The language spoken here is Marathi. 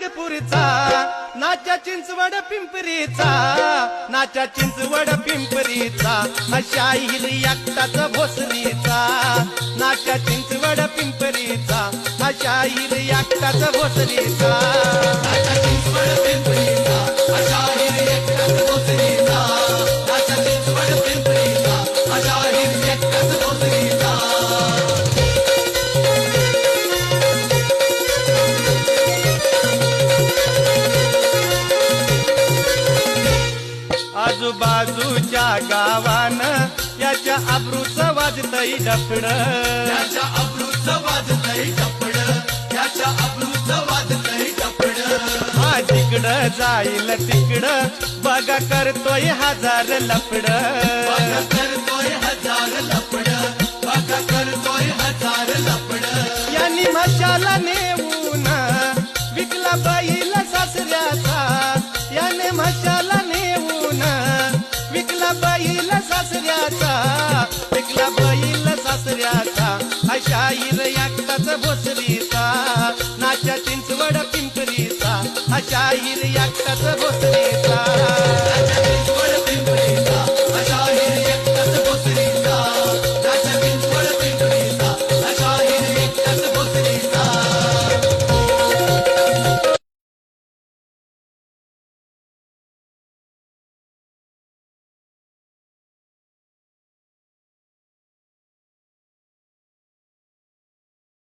नागपूरचा नाच्या चिंचवड पिंपरीचा नाच्या चिंचवड पिंपरीचा अशा हिर एकटाच भोसरीचा नाच्या चिंचवड पिंपरीचा अशा हिर एकटाच भोसरीचा. नाच्या चिंचवड पिंपरीचा अशा हिर एकटाच भोसरीचा नाच्या चिंचवड पिंपरीचा अशा हिर भोसरीचा आजूबाजूच्या गावानं याच्या आबरूच वाजतई डफड. याच्या आबरूच वाजतई डफड. याच्या आबरूच वाजतई डफड. हा तिकडं जाईल तिकडं बघा करतोय हजार लफड. बघा करतोय हजार लफड. बघा करतोय हजार लफड. यांनी मशाला नेऊन शाहीर हिर एकटाच भोसरीचा नाच्या चिंचवड पिंपरीचा अशा हिर एकटाच भोसरीचा.